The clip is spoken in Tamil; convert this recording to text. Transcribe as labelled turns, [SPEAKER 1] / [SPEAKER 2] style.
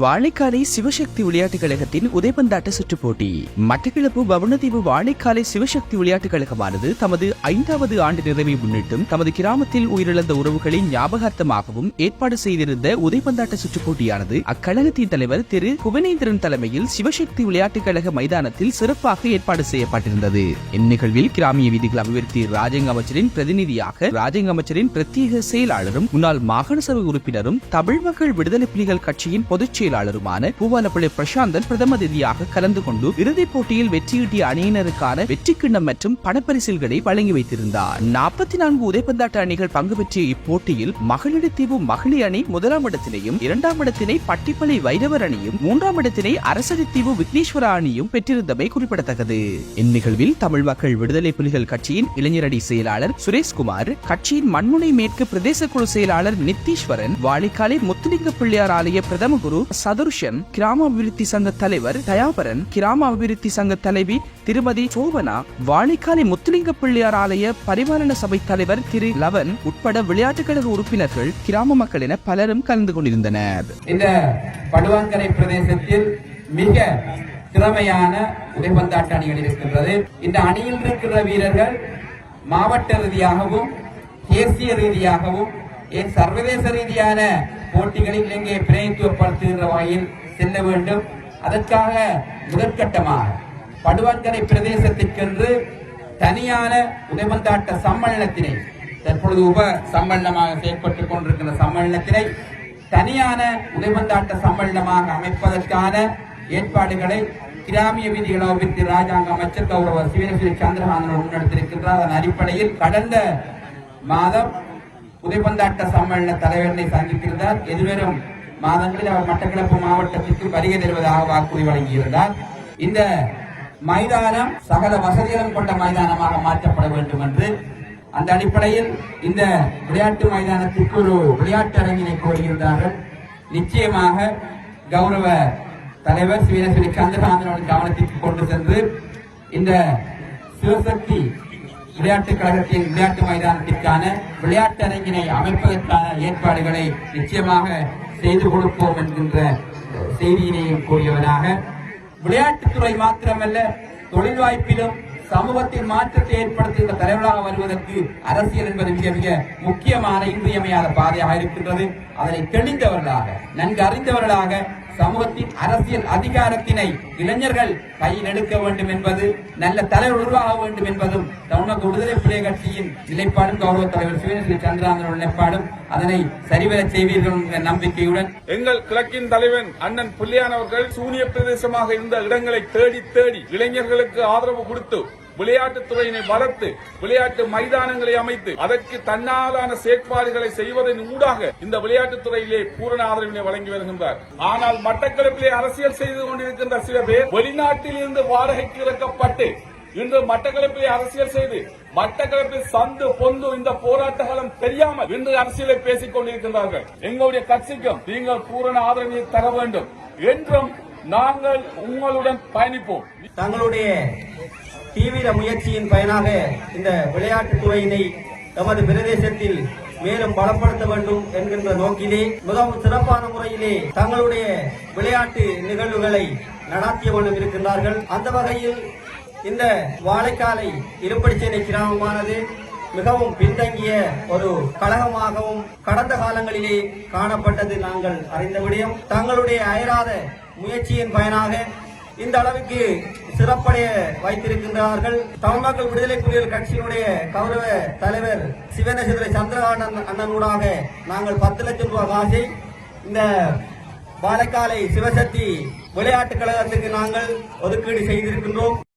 [SPEAKER 1] வாழைக்காலை சிவசக்தி விளையாட்டுக் கழகத்தின் உதைபந்தாட்ட சுற்றுப் போட்டி. மட்டக்கிழப்பு வவுணதீவு வாழைக்காலை சிவசக்தி விளையாட்டுக் கழகமானது தமது ஐந்தாவது ஆண்டு நிறைவை முன்னிட்டும் தமது கிராமத்தில் உயிரிழந்த உறவுகளின் ஞாபகார்த்தமாகவும் ஏற்பாடு செய்திருந்த உதைபந்தாட்ட சுற்றுப் போட்டியானது அக்கழகத்தின் தலைவர் திரு. புவனேந்திரன் தலைமையில் சிவசக்தி விளையாட்டுக் கழக மைதானத்தில் சிறப்பாக ஏற்பாடு செய்யப்பட்டிருந்தது. இந்நிகழ்வில் கிராமிய வீதிகள் அபிவிருத்தி ராஜங்க அமைச்சரின் பிரதிநிதியாக ராஜங்க அமைச்சரின் பிரத்யேக செயலாளரும் முன்னாள் மாகாண சபை உறுப்பினரும் தமிழ் மக்கள் விடுதலை புலிகள் கட்சியின் பொதுச் செயலாளருமான பூவாலப்பள்ளி பிரசாந்தன் பிரதம கலந்து கொண்டு இறுதிப் போட்டியில் வெற்றியீட்டிய அணியினருக்கான வெற்றி கிண்ணம் மற்றும் பணப்பரிசில்களை வழங்கி வைத்திருந்தார். நாற்பத்தி நான்கு உதைப்பந்தாட்ட அணிகள் பங்கு பெற்ற இப்போட்டியில் மகளிர் தீவு மகளிர் அணி முதலாம் இடத்தினையும் இரண்டாம் இடத்தினை பட்டிப்பளை வைரவர் அணியும் மூன்றாம் இடத்தினை அரசடி தீவு விக்னேஸ்வர அணியும் பெற்றிருந்தமை குறிப்பிடத்தக்கது. இந்நிகழ்வில் தமிழ் மக்கள் விடுதலை புலிகள் கட்சியின் இளைஞரணி செயலாளர் சுரேஷ்குமார் கட்சியின் மண்முனை மேற்கு பிரதேச குழு செயலாளர் நித்தீஸ்வரன் வாலிக்காலை முத்துலிங்க பிள்ளையார் ஆலய பிரதம குரு சதுர்ஷன் கிராம அபிவிருத்தி சங்க தலைவர் தயாபரன் கிராம அபிவிருத்தி சங்க தலைவி திருமதி சோபனா வாழைக்காலை முத்துலிங்க பிள்ளையார் ஆலய பரிபாலன சபை தலைவர் திரு லவன் உட்பட விளையாட்டுக் கழக உறுப்பினர்கள் கிராம மக்கள் என பலரும் கலந்து கொண்டிருந்தனர்.
[SPEAKER 2] இந்த படுவாங்கரை பிரதேசத்தில் மிக திறமையான உடைபந்தாட்ட அணிகள் இருக்கின்றது. இந்த அணியில் இருக்கிற வீரர்கள் மாவட்ட ரீதியாகவும் தேசிய ரீதியாகவும் ஏன் சர்வதேச ரீதியான போட்டிகளில் இங்கே பிரதிநிதித்துவப்படுத்துகின்ற வகையில் செல்ல வேண்டும். அதற்காக முதற்கட்டமாக படுவாங்கரை பிரதேசத்திற்கென்று தனியான உடைபந்தாட்ட சம்மேளனத்தினை தற்பொழுது உப சம்மேளனமாக செயற்பட்டுக் கொண்டிருக்கின்ற சம்மேளனத்தினை தனியான உதைவந்தாட்ட சம்மேளனமாக அமைப்பதற்கான ஏற்பாடுகளை கிராமிய விதி அபிவிருத்தி ராஜாங்க அமைச்சர் கௌரவ சிவனசிரி சந்திரகாந்தன் முன்னெடுத்திருக்கின்றார் அதன் அடிப்படையில் கடந்த மாதம் உதைவந்தாட்ட சம்மேளன தலைவரனை சந்தித்திருந்தார். எதிர்வரும் மாதங்களில் அவர் மட்டக்களப்பு மாவட்டத்திற்கு வருகை தருவதாக வாக்குறுதி வழங்கியிருந்தார். இந்த மைதானம் சகல வசதிகளும் கொண்ட மைதானமாக மாற்றப்பட வேண்டும் என்று அந்த அடிப்படையில் இந்த விளையாட்டு மைதானத்திற்கு ஒரு விளையாட்டு அரங்கினை கோரியிருந்தார்கள். நிச்சயமாக கௌரவ தலைவர் ஸ்ரீரஸ்வரி சந்திரகாந்தன் கவனத்திற்கு கொண்டு சென்று இந்த சிவசக்தி விளையாட்டுக் கழகத்தின் விளையாட்டு மைதானத்திற்கான விளையாட்டு அரங்கினை அமைப்பதற்கான ஏற்பாடுகளை நிச்சயமாக செய்து கொடுப்போம் என்கின்ற செய்தியினையும் கூறியவனாக விளையாட்டுத்துறை மாத்திரமல்ல தொழில் வாய்ப்பிலும் சமூகத்தில் மாற்றத்தை ஏற்படுத்துகின்ற தலைவராக வருவதற்கு அரசியல் என்பது மிக மிக முக்கியமான இன்றியமையாத பாதையாக இருக்கின்றது. அதனை தெளிந்தவர்களாக நன்கு அறிந்தவர்களாக சமூகத்தின் அரசியல் அதிகாரத்தினை இளைஞர்கள் கையில் எடுக்க வேண்டும் என்பது நல்ல தலைவர் உருவாக வேண்டும் என்பதும் தமிழக விடுதலை புலிய கட்சியின் நிலைப்பாடும் கௌரவ தலைவர் சிவனேஸ்வரி சந்திராந்தன் நிலைப்பாடும் அதனை சரிவர செய்வீர்கள் என்ற நம்பிக்கையுடன்
[SPEAKER 3] எங்கள் கிழக்கின் தலைவன் அண்ணன் புள்ளியானவர்கள் சூனிய பிரதேசமாக இருந்த இடங்களை தேடி தேடி இளைஞர்களுக்கு ஆதரவு கொடுத்து விளையாட்டுத்துறையினை வளர்த்து விளையாட்டு மைதானங்களை அமைத்து அதற்கு தன்னாலான செயற்பாடுகளை செய்வதன் ஊடாக இந்த விளையாட்டுத் துறையிலே பூரண ஆதரவினை வழங்கி வருகின்றார். ஆனால் மட்டக்களப்பிலே அரசியல் செய்து கொண்டிருக்கின்ற சில பேர் வெளிநாட்டில் இருந்து வாடகைக்கு இறக்கப்பட்டு இன்று மட்டக்களப்பிலே அரசியல் செய்து மட்டக்களப்பில் சந்து பொந்து இந்த போராட்ட காலம் தெரியாமல் இன்று அரசியலை பேசிக் கொண்டிருக்கின்றார்கள். எங்களுடைய கட்சிக்கும் நீங்கள் பூரண ஆதரவினை தர வேண்டும் என்றும் நாங்கள் உங்களுடன் பயணிப்போம்.
[SPEAKER 4] தங்களுடைய தீவிர முயற்சியின் பயனாக இந்த விளையாட்டுத் துறையினை எமது பிரதேசத்தில் மேலும் பலப்படுத்த வேண்டும் என்கின்ற நோக்கிலே மிகவும் சிறப்பான முறையிலே தங்களுடைய விளையாட்டு நிகழ்வுகளை நடாத்திய கொண்டும் இருக்கின்றார்கள். அந்த வகையில் இந்த வாழைக்காலை இருப்படிச்சேனை கிராமமானது மிகவும் பின்தங்கிய ஒரு கழகமாகவும் கடந்த காலங்களிலே காணப்பட்டது நாங்கள் அறிந்த விடயம். தங்களுடைய அயராத முயற்சியின் பயனாக இந்த அளவுக்கு சிறப்படைய வைத்திருக்கின்றார்கள். தமிழ் மக்கள் விடுதலை புலிகள் கட்சியினுடைய கௌரவ தலைவர் சிவனேஸ்வர சந்திரகாண்டன் அண்ணனூடாக நாங்கள் பத்து லட்சம் ரூபாய் காசை இந்த பாலக்காலை சிவசக்தி விளையாட்டுக் கழகத்துக்கு நாங்கள் ஒதுக்கீடு செய்திருக்கின்றோம்.